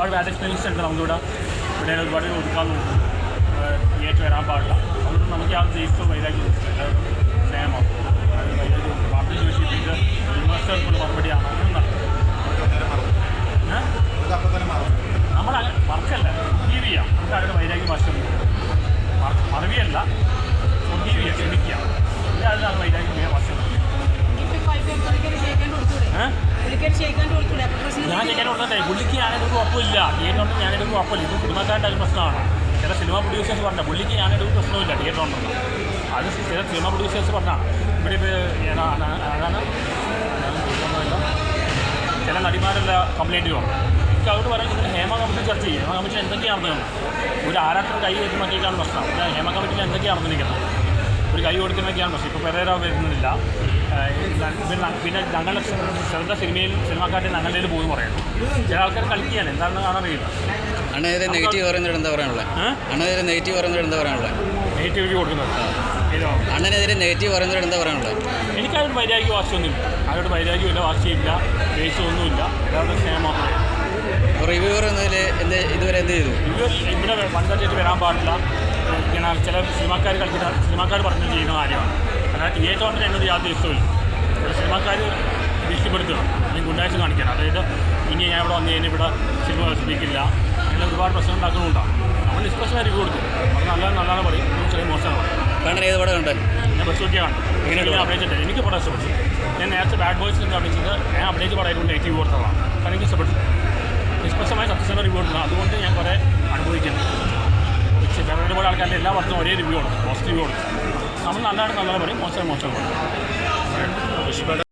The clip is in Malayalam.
ബാഡസ്റ്റ് എക്സ്പീരിയൻസ് ഉണ്ട് നമ്മളിവിടെ ഇവിടെ ഒരുപാട് കൊടുക്കാൻ നോക്കും തിയേറ്റർ വരാൻ പാടില്ല. അതുകൊണ്ട് നമുക്ക് ആ ജയിച്ചോ വൈരാഗ്യം എല്ലാവരും വൈരാഗ്യം പാർട്ടി ചോദിച്ചിട്ട് വിമർശകർക്കുള്ള മറുപടിയാണ് എന്നാണ് ഏഹ് നമ്മൾ വർക്കല്ല. ഫോർഗീവ് ചെയ്യാം. നമുക്ക് അവരുടെ വൈരാഗ്യം വശം മറവിയല്ല. ഫോർഗീവ് ചെയ്യുക ക്ഷമിക്കുക ഇതാണ് വൈരാഗ്യം വശം ഏഹ് ഞാൻ ചെയ്യാനുള്ളതേ പുള്ളിക്ക് ഞാനൊരു കുഴപ്പമില്ല. തിയേറ്റർ ഉണ്ട് ഞാനൊരു കുഴപ്പമില്ല. ഇത് സിനിമക്കാരുടെ ഒരു പ്രശ്നമാണ്. ചില സിനിമ പ്രൊഡ്യൂസേഴ്സ് പറഞ്ഞ പുള്ളിക്ക് ഞാനൊരു പ്രശ്നമില്ല ഉണ്ടെന്ന് അത് ചില സിനിമ പ്രൊഡ്യൂസേഴ്സ് പറഞ്ഞാണ് ഇവിടെ അതാണ്? ചില നടിമാരുടെ കംപ്ലൈന്റ് പറഞ്ഞു എനിക്ക് അവരോട് പറയാൻ നിങ്ങൾ ഹേമ കമ്മിറ്റി ചർച്ച ചെയ്യും. ഹേമ കമ്മിറ്റി എന്തൊക്കെയാണ് ഒരു ആരാട്ടം കൈ കയറ്റി മാറ്റിയിട്ടാണ് പ്രശ്നം. ഹേമ കമ്മിറ്റിയിൽ എന്തൊക്കെയാണ് നടന്നിരിക്കുന്നത്? ഒരു കൈ കൊടുക്കുന്നതൊക്കെയാണ്. പക്ഷേ ഇപ്പോൾ പെരേര വരുന്നില്ല. പിന്നെ പിന്നെ ഞങ്ങളുടെ ശ്രദ്ധ സിനിമയിൽ സിനിമാക്കാരുടെ ഞങ്ങളുടെ പോയി പറയുന്നു ചില ആൾക്കാർ കളിക്കുകയാണ്. എന്താണെന്ന് കാണാറിയില്ല അണ്ണേരെ നെഗറ്റീവ് പറയുന്നത് എന്താ പറയാനുള്ളത് അണ്ണേരെ നെഗറ്റീവ് പറയുന്നത് എന്താ പറയാനുള്ളത് നെഗറ്റീവിറ്റി കൊടുക്കുന്നത് അണ്ണനെതിരെ നെഗറ്റീവ് പറയുന്നത് എന്താ പറയാനുള്ളത് എനിക്കതൊരു വൈരാഗ്യ വാശിയൊന്നുമില്ല അതൊരു വൈരാഗ്യമില്ല വാശിയില്ല ദേഷ്യമൊന്നുമില്ല. എല്ലാവരുടെ സ്നേഹം മാത്രമേ എന്ത് ചെയ്തു. ഇവിടെ പഞ്ചായത്ത് വരാൻ പാടില്ല. ഇങ്ങനെ ചില സിനിമാക്കാർ കളിക്കുന്ന സിനിമാക്കാർ പറഞ്ഞു ചെയ്യുന്ന കാര്യമാണ്. അതായത് തിയേറ്റർ കൊണ്ട് എന്നൊരു യാതൊരു ഇഷ്ടമില്ല സിനിമാക്കാർ ഭീഷണിപ്പെടുത്തുക. അല്ലെങ്കിൽ ഗുണ്ടാഴ്ച കാണിക്കണം അതായത് ഇനി ഞാൻ ഇവിടെ വന്നു കഴിഞ്ഞാൽ ഇവിടെ സിനിമ വികസിപ്പിക്കില്ല അങ്ങനെ ഒരുപാട് പ്രശ്നം ഉണ്ടാക്കുന്നുണ്ടാവും. നമ്മൾ ഡിസ്കഷൻ ആയിരിക്കും കൊടുക്കും. അത് നല്ല നല്ലതാണ് പറയും. ചെറിയ മോശമാണ് കാരണം കണ്ണൻ ഏത് പടം കണ്ടത് ഞാൻ ബസ് നോക്കിയാണ് എങ്ങനെ ഞാൻ അഭിനയിച്ചിട്ട് എനിക്ക് പടം ഇഷ്ടപ്പെട്ടു. ഞാൻ നേരത്തെ ബാഡ് ബോയ്സ് എന്ന് അഭിനയിച്ചത് ഞാൻ അഭിനയിച്ച പടമായിരുന്നു നെഗറ്റീവ് കൊടുത്തതാണ് കാരണം എനിക്ക് ഇഷ്ടപ്പെട്ടു. നിഷ്പക്ഷമായ സത്യസന്ധ റിവ്യൂ ഉണ്ട് അതുകൊണ്ട് ഞാൻ കുറേ അനുഭവിക്കുന്നു. പക്ഷേ വേറെ ഒരുപാട് ആൾക്കാരുടെ എല്ലാ വർഷവും ഒരേ റിവ്യൂ ഉണ്ട് പോസിറ്റീവ് ഉണ്ട് നമ്മൾ നല്ലതാണ് നല്ലത് പറയും മോശം മോശം പറയും.